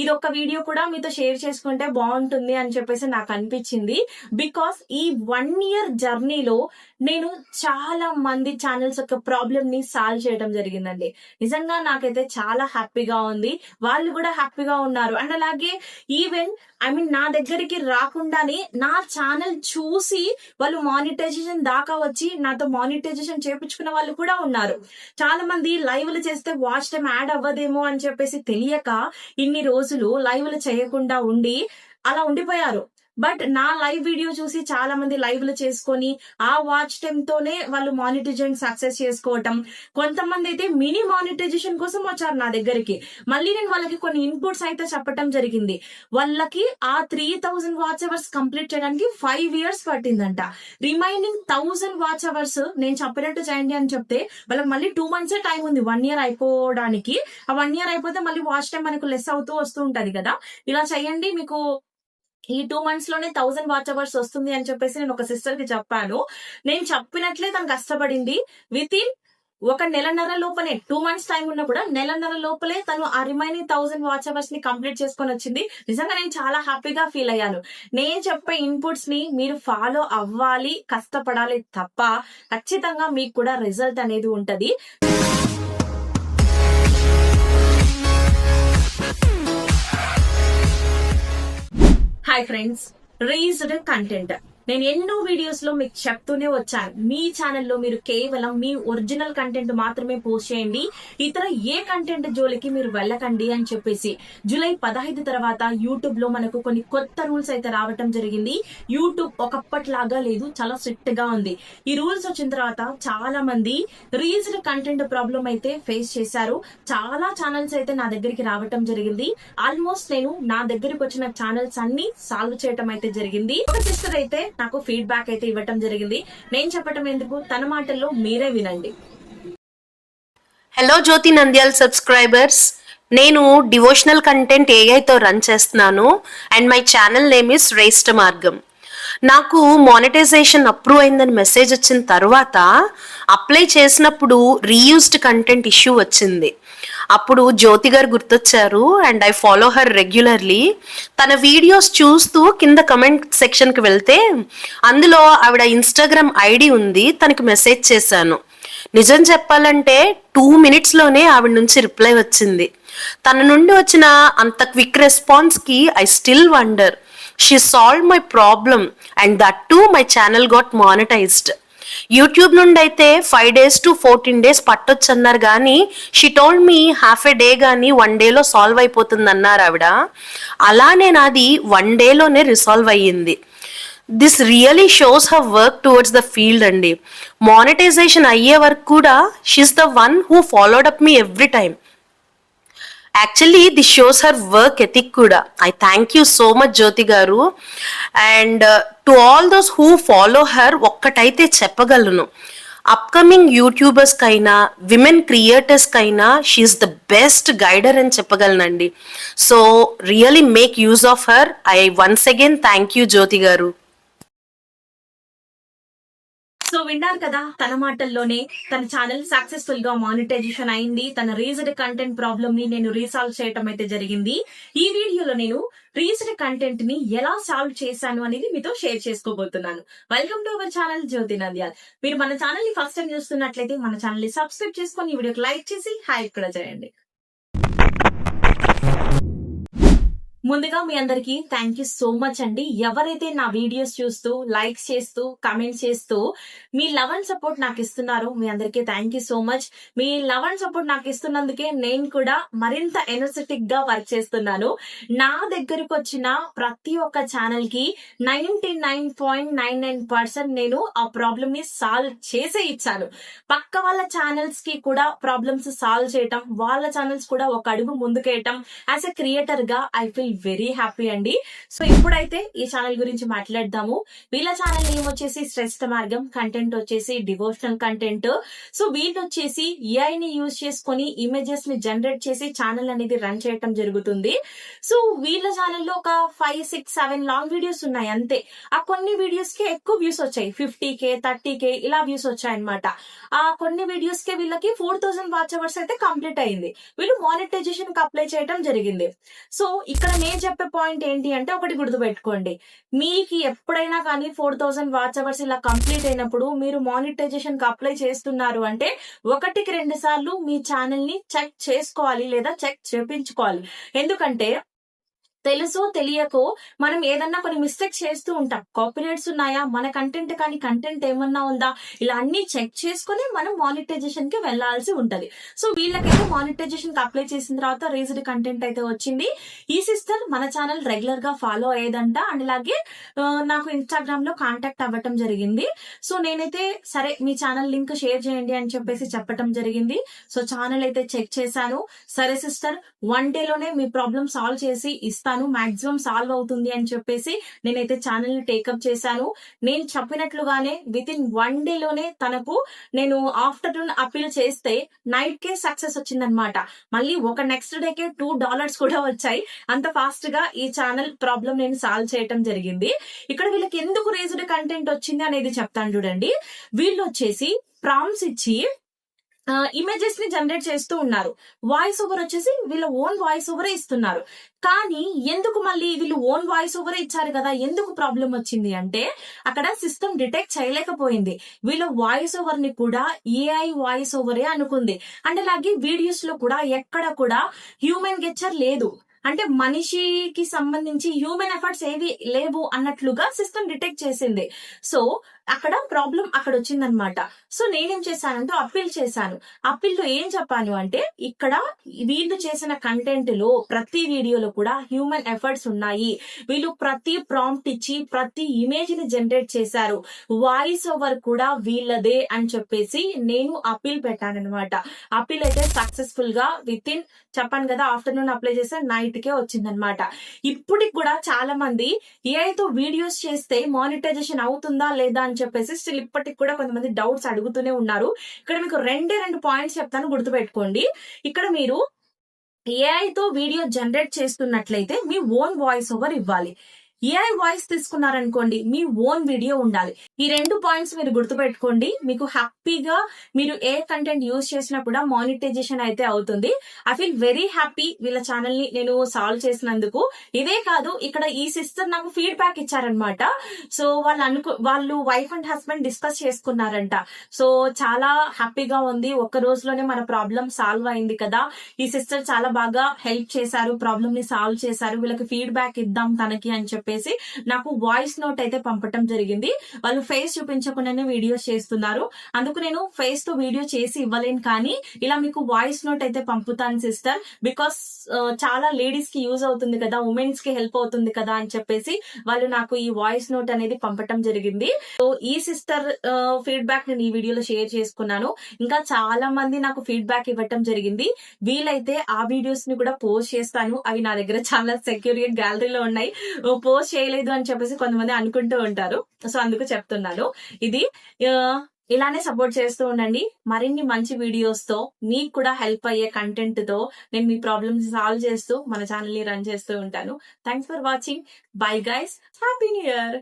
ఇది ఒక వీడియో కూడా మీతో షేర్ చేసుకుంటే బాగుంటుంది అని చెప్పేసి నాకు అనిపించింది. బికాస్ ఈ వన్ ఇయర్ జర్నీలో నేను చాలా మంది ఛానల్స్ యొక్క ప్రాబ్లమ్ని సాల్వ్ చేయడం జరిగిందండి. నిజంగా నాకైతే చాలా హ్యాపీగా ఉంది. వాళ్ళు కూడా హ్యాపీగా ఉన్నారు. అండ్ అలాగే ఈవెన్ ఐ మీన్ నా దగ్గరికి రాకుండానే నా ఛానల్ చూసి వాళ్ళు మానిటైజేషన్ దాకా వచ్చి నాతో మానిటైజేషన్ చేపించుకున్న వాళ్ళు కూడా ఉన్నారు. చాలా మంది లైవ్లు చేస్తే వాచ్ టైం యాడ్ అవ్వదేమో అని చెప్పేసి తెలియక ఇన్ని రోజులు లైవ్లు చేయకుండా ఉండి అలా ఉండిపోయారు. బట్ నా లైవ్ వీడియో చూసి చాలా మంది లైవ్లు చేసుకొని ఆ వాచ్ టైమ్ తోనే వాళ్ళు మానిటైజేషన్ సక్సెస్ చేసుకోవటం. కొంతమంది అయితే మినీ మానిటైజేషన్ కోసం వచ్చారు నా దగ్గరికి. మళ్ళీ నేను వాళ్ళకి కొన్ని ఇన్పుట్స్ అయితే చెప్పటం జరిగింది. వాళ్ళకి ఆ three thousand watch hours complete చేయడానికి ఫైవ్ ఇయర్స్ పట్టిందంట. రిమైనింగ్ థౌజండ్ వాచ్ అవర్స్ నేను చెప్పినట్టు చేయండి అని చెప్తే వాళ్ళకి మళ్ళీ టూ మంత్స్ టైం ఉంది. వన్ ఇయర్ అయిపోవడానికి. ఆ వన్ ఇయర్ అయిపోతే మళ్ళీ వాచ్ టైం మనకు లెస్ అవుతూ వస్తూ ఉంటది కదా. ఇలా చేయండి మీకు ఈ టూ మంత్స్లోనే థౌసండ్ వాచ్ అవర్స్ వస్తుంది అని చెప్పేసి నేను ఒక సిస్టర్కి చెప్పాను. నేను చెప్పినట్లే తను కష్టపడింది. విత్ ఇన్ ఒక నెలన్నర లోపలే టూ మంత్స్ టైం ఉన్నా కూడా నెలన్నర లోపలే తను ఆ రిమైనింగ్ థౌసండ్ వాచ్ అవర్స్ని కంప్లీట్ చేసుకొని వచ్చింది. నిజంగా నేను చాలా హ్యాపీగా ఫీల్ అయ్యాను. నేను చెప్పే ఇన్పుట్స్ని మీరు ఫాలో అవ్వాలి కష్టపడాలి తప్ప ఖచ్చితంగా మీకు కూడా రిజల్ట్ అనేది ఉంటది. హాయ్ ఫ్రెండ్స్ రీజ్డ్ కంటెంట్ నేను ఎన్నో వీడియోస్లో మీకు చెప్తూనే వచ్చాను. మీ ఛానల్లో మీరు కేవలం మీ ఒరిజినల్ కంటెంట్ మాత్రమే పోస్ట్ చేయండి. ఇతర ఏ కంటెంట్ జోలికి మీరు వెళ్ళకండి అని చెప్పేసి జూలై పదహైదు తర్వాత యూట్యూబ్లో మనకు కొన్ని కొత్త రూల్స్ అయితే రావటం జరిగింది. యూట్యూబ్ ఒకప్పటిలాగా లేదు చాలా స్ట్రిక్ట్గా ఉంది. ఈ రూల్స్ వచ్చిన తర్వాత చాలా మంది రీజ్డ్ కంటెంట్ ప్రాబ్లం అయితే ఫేస్ చేశారు. చాలా ఛానల్స్ అయితే నా దగ్గరికి రావటం జరిగింది. ఆల్మోస్ట్ నేను నా దగ్గరికి వచ్చిన ఛానల్స్ అన్ని సాల్వ్ చేయటం అయితే జరిగింది. ఒక సిస్టర్ అయితే నాకు ఫీడ్బ్యాక్ అయితే ఇవ్వటం జరిగింది. నేను చెప్పటం ఎందుకు? తన మాటల్లో మీరే వినండి. హలో జ్యోతి నంద్యాల్ సబ్స్క్రైబర్స్ నేను డివోషనల్ కంటెంట్ ఏఐతో రన్ చేస్తున్నాను. And my channel name is Shreshtha Margam నాకు మానిటైజేషన్ అప్రూవ్ అయిందని మెసేజ్ వచ్చిన తర్వాత అప్లై చేసినప్పుడు రీయూస్డ్ కంటెంట్ ఇష్యూ వచ్చింది. అప్పుడు జ్యోతి గారు గుర్తొచ్చారు and I follow her regularly తన వీడియోస్ చూస్తూ కింద కమెంట్ సెక్షన్కి వెళ్తే అందులో ఆవిడ ఇన్స్టాగ్రామ్ ఐడి ఉంది తనకి మెసేజ్ చేశాను. నిజం చెప్పాలంటే టూ మినిట్స్లోనే ఆవిడ నుంచి రిప్లై వచ్చింది. తన నుండి వచ్చిన అంత quick రెస్పాన్స్కి I still wonder she solve my problem and that too my channel got monetized YouTube నుండి అయితే five days to fourteen days పట్టొచ్చు అన్నారు కానీ she told me half a day కానీ వన్ డేలో సాల్వ్ అయిపోతుంది అన్నారు ఆవిడ. అలానే నాది వన్ డేలోనే రిసాల్వ్ అయ్యింది. This really shows her work towards the field అండి. మానిటైజేషన్ అయ్యే వరకు కూడా she's the one who followed up me every time actually the shows her work ethic కూడా I thank you so much Jyothi గారు and to all those who follow her ఒక్కటైతే చెప్పగలను. Upcoming యూట్యూబర్స్కైనా women క్రియేటర్స్కి అయినా she's the best guider అని చెప్పగలనండి. So really make use of her I once again thank you Jyothi గారు so విన్నారు కదా తన మాటల్లోనే తన ఛానల్ సక్సెస్ఫుల్గా మానిటైజేషన్ అయింది. తన రీసెంట్ కంటెంట్ ప్రాబ్లమ్ని నేను రీసాల్వ్ చేయటం అయితే జరిగింది. ఈ వీడియోలో నేను రీసెంట్ కంటెంట్ని ఎలా సాల్వ్ చేశాను అనేది మీతో షేర్ చేసుకోబోతున్నాను. Welcome to our channel Jyothi Nandyal. మీరు మన ఛానల్ని ఫస్ట్ టైం చూస్తున్నట్లయితే మన ఛానల్ని సబ్స్క్రైబ్ చేసుకొని ఈ వీడియోకి లైక్ చేసి హైప్ కూడా చేయండి. ముందుగా మీ అందరికి థ్యాంక్ యూ సో మచ్ అండి. ఎవరైతే నా వీడియోస్ చూస్తూ లైక్స్ చేస్తూ కమెంట్స్ చేస్తూ మీ లవ్ అండ్ సపోర్ట్ నాకు ఇస్తున్నారో మీ అందరికీ థ్యాంక్ యూ సో మచ్ మీ లవ్ అండ్ సపోర్ట్ నాకు ఇస్తున్నందుకే నేను కూడా మరింత ఎనర్జెటిక్గా వర్క్ చేస్తున్నాను. నా దగ్గరకు వచ్చిన ప్రతి ఒక్క ఛానల్కి ninety nine point nine nine percent నేను ఆ ప్రాబ్లమ్ని సాల్వ్ చేసే ఇచ్చాను. పక్క వాళ్ళ ఛానల్స్కి కూడా ప్రాబ్లమ్స్ సాల్వ్ చేయటం వాళ్ళ ఛానల్స్ కూడా ఒక అడుగు ముందుకేయటం యాజ్ ఎ క్రియేటర్గా ఐ ఫీల్ వెరీ హ్యాపీ అండి. సో ఇప్పుడైతే ఈ ఛానల్ గురించి మాట్లాడదాము. వీళ్ళ ఛానల్ నేమ్ వచ్చేసి శ్రేష్ఠ మార్గం కంటెంట్ వచ్చేసి డివోషనల్ కంటెంట్. సో వీళ్ళు వచ్చేసి ఏఐని ని యూజ్ చేసుకొని ఇమేజెస్ని జనరేట్ చేసి ఛానల్ అనేది రన్ చేయటం జరుగుతుంది. సో వీళ్ళ ఛానల్లో ఒక five six seven long videos ఉన్నాయి అంతే. ఆ కొన్ని వీడియోస్కి ఎక్కువ వ్యూస్ వచ్చాయి. ఫిఫ్టీ కే థర్టీ కే ఇలా వ్యూస్ వచ్చాయి అనమాట ఆ కొన్ని వీడియోస్కి వీళ్ళకి ఫోర్ థౌసండ్ వాచ్ అవర్స్ అయితే కంప్లీట్ అయింది. వీళ్ళు మానిటైజేషన్కి అప్లై చేయడం జరిగింది. సో ఇక్కడ నేను చెప్పే పాయింట్ ఏంటి అంటే ఒకటి గుర్తుపెట్టుకోండి. మీకు ఎప్పుడైనా కానీ ఫోర్ థౌసండ్ వాచ్ అవర్స్ ఇలా కంప్లీట్ అయినప్పుడు మీరు మానిటైజేషన్కి అప్లై చేస్తున్నారు అంటే ఒకటికి రెండు సార్లు మీ ఛానల్ని చెక్ చేసుకోవాలి లేదా చెక్ చేపించుకోవాలి. ఎందుకంటే తెలుసో తెలియకో మనం ఏదన్నా కొన్ని మిస్టేక్ చేస్తూ ఉంటాం. కాపీరైట్స్ ఉన్నాయా? మన కంటెంట్ కానీ కంటెంట్ ఏమన్నా ఉందా? ఇలా అన్ని చెక్ చేసుకుని మనం మానిటైజేషన్కి వెళ్ళాల్సి ఉంటది. సో వీళ్ళకైతే మానిటైజేషన్కి అప్లై చేసిన తర్వాత రేజ్డ్ కంటెంట్ అయితే వచ్చింది. ఈ సిస్టర్ మన ఛానల్ రెగ్యులర్గా ఫాలో అయ్యేదంట. అండ్ అలాగే నాకు ఇన్స్టాగ్రామ్లో కాంటాక్ట్ అవ్వటం జరిగింది. సో నేనైతే సరే మీ ఛానల్ లింక్ షేర్ చేయండి అని చెప్పేసి చెప్పటం జరిగింది. సో ఛానల్ అయితే చెక్ చేశాను. సరే సిస్టర్ వన్ డే లోనే మీ ప్రాబ్లం సాల్వ్ చేసి ఇస్తాను మాక్సిమం సాల్వ్ అవుతుంది అని చెప్పేసి నేనైతే ఛానల్ని టేకప్ చేశాను. నేను చెప్పినట్లుగానే విత్ ఇన్ వన్ డే లోనే తనకు నేను ఆఫ్టర్నూన్ అప్పీల్ చేస్తే నైట్ కే సక్సెస్ వచ్చిందనమాట మళ్ళీ ఒక నెక్స్ట్ డేకే టూ డాలర్స్ కూడా వచ్చాయి. అంత ఫాస్ట్గా ఈ ఛానల్ ప్రాబ్లం నేను సాల్వ్ చేయటం జరిగింది. ఇక్కడ వీళ్ళకి ఎందుకు రేజ్డ్ కంటెంట్ వచ్చింది అనేది చెప్తాను చూడండి. వీళ్ళు వచ్చేసి ప్రామ్స్ ఇచ్చి ఇమేజెస్ని జనరేట్ చేస్తూ ఉన్నారు. వాయిస్ ఓవర్ వచ్చేసి వీళ్ళ ఓన్ వాయిస్ ఓవరే ఇస్తున్నారు. కానీ ఎందుకు మళ్ళీ వీళ్ళు ఓన్ వాయిస్ ఓవరే ఇచ్చారు కదా? ఎందుకు ప్రాబ్లం వచ్చింది అంటే అక్కడ సిస్టమ్ డిటెక్ట్ చేయలేకపోయింది. వీళ్ళ వాయిస్ ఓవర్ని కూడా ఏఐ వాయిస్ ఓవరే అనుకుంది. అండ్ అలాగే వీడియోస్లో కూడా ఎక్కడ కూడా హ్యూమన్ గెచ్చర్ లేదు. అంటే మనిషికి సంబంధించి హ్యూమన్ ఎఫర్ట్స్ ఏవి లేవు అన్నట్లుగా సిస్టమ్ డిటెక్ట్ చేసింది. సో అక్కడ ప్రాబ్లం అక్కడ వచ్చిందనమాట సో నేనేం చేశానంటే అప్పీల్ చేశాను. అప్పీల్లో ఏం చెప్పాను అంటే ఇక్కడ వీళ్ళు చేసిన కంటెంట్లో ప్రతి వీడియోలో కూడా హ్యూమన్ ఎఫర్ట్స్ ఉన్నాయి. వీళ్ళు ప్రతి ప్రాంప్ట్ ఇచ్చి ప్రతి ఇమేజ్ని జనరేట్ చేశారు. వాయిస్ ఓవర్ కూడా వీళ్ళదే అని చెప్పేసి నేను అప్పీల్ పెట్టానన్నమాట అప్పీల్ అయితే సక్సెస్ఫుల్గా విత్ ఇన్ చెప్పాను కదా ఆఫ్టర్నూన్ అప్లై చేస్తే నైట్ కే వచ్చిందనమాట. ఇప్పటికి కూడా చాలా మంది ఏఐతో వీడియోస్ చేస్తే మానిటైజేషన్ అవుతుందా లేదా అని చెప్పేసి స్టిల్ ఇప్పటికి కూడా కొంతమంది డౌట్స్ అడుగుతూనే ఉన్నారు. ఇక్కడ మీకు రెండే రెండు పాయింట్స్ చెప్తాను గుర్తుపెట్టుకోండి. ఇక్కడ మీరు ఏఐతో తో వీడియో జనరేట్ చేస్తున్నట్లయితే మీ ఓన్ వాయిస్ ఓవర్ ఇవ్వాలి. ఏఐ వాయిస్ తీసుకున్నారనుకోండి మీ ఓన్ వీడియో ఉండాలి. ఈ రెండు పాయింట్స్ మీరు గుర్తుపెట్టుకోండి. మీకు హ్యాపీగా మీరు ఏ కంటెంట్ యూజ్ చేసినా కూడా మానిటైజేషన్ అయితే అవుతుంది. ఐ ఫీల్ వెరీ హ్యాపీ వీళ్ళ ఛానల్ని నేను సాల్వ్ చేసినందుకు. ఇదే కాదు ఇక్కడ ఈ సిస్టర్ నాకు ఫీడ్బ్యాక్ ఇచ్చారనమాట సో వాళ్ళు అనుకు వాళ్ళు వైఫ్ అండ్ హస్బెండ్ డిస్కస్ చేసుకున్నారంట. సో చాలా హ్యాపీగా ఉంది. ఒక్క రోజులోనే మన ప్రాబ్లం సాల్వ్ అయింది కదా. ఈ సిస్టర్ చాలా బాగా హెల్ప్ చేశారు ప్రాబ్లమ్ని సాల్వ్ చేశారు. వీళ్ళకి ఫీడ్బ్యాక్ ఇద్దాం తనకి అని చెప్పి చెప్పేసి నాకు వాయిస్ నోట్ అయితే పంపటం జరిగింది. వాళ్ళు ఫేస్ చూపించకుండానే వీడియోస్ చేస్తున్నారు. అందుకు నేను ఫేస్తో వీడియో చేసి ఇవ్వలేను కానీ ఇలా మీకు వాయిస్ నోట్ అయితే పంపుతాను సిస్టర్ బికాస్ చాలా లేడీస్కి యూజ్ అవుతుంది కదా ఉమెన్స్కి హెల్ప్ అవుతుంది కదా అని చెప్పేసి వాళ్ళు నాకు ఈ వాయిస్ నోట్ అనేది పంపటం జరిగింది. సో ఈ సిస్టర్ ఫీడ్బ్యాక్ నేను ఈ వీడియోలో షేర్ చేసుకున్నాను. ఇంకా చాలా మంది నాకు ఫీడ్బ్యాక్ ఇవ్వటం జరిగింది. వీలైతే ఆ వీడియోస్ని కూడా పోస్ట్ చేస్తాను. అవి నా దగ్గర చాలా సెక్యూర్ గ్యాలరీలో ఉన్నాయి. పోస్ట్ చేయలేదు అని చెప్పేసి కొంతమంది అనుకుంటూ ఉంటారు. సో అందుకు చెప్తున్నాను. ఇది ఇలానే సపోర్ట్ చేస్తూ ఉండండి. మరిన్ని మంచి వీడియోస్తో మీకు కూడా హెల్ప్ అయ్యే కంటెంట్తో నేను మీ ప్రాబ్లమ్స్ సాల్వ్ చేస్తూ మన ఛానల్ని రన్ చేస్తూ ఉంటాను. Thanks for watching bye guys happy new year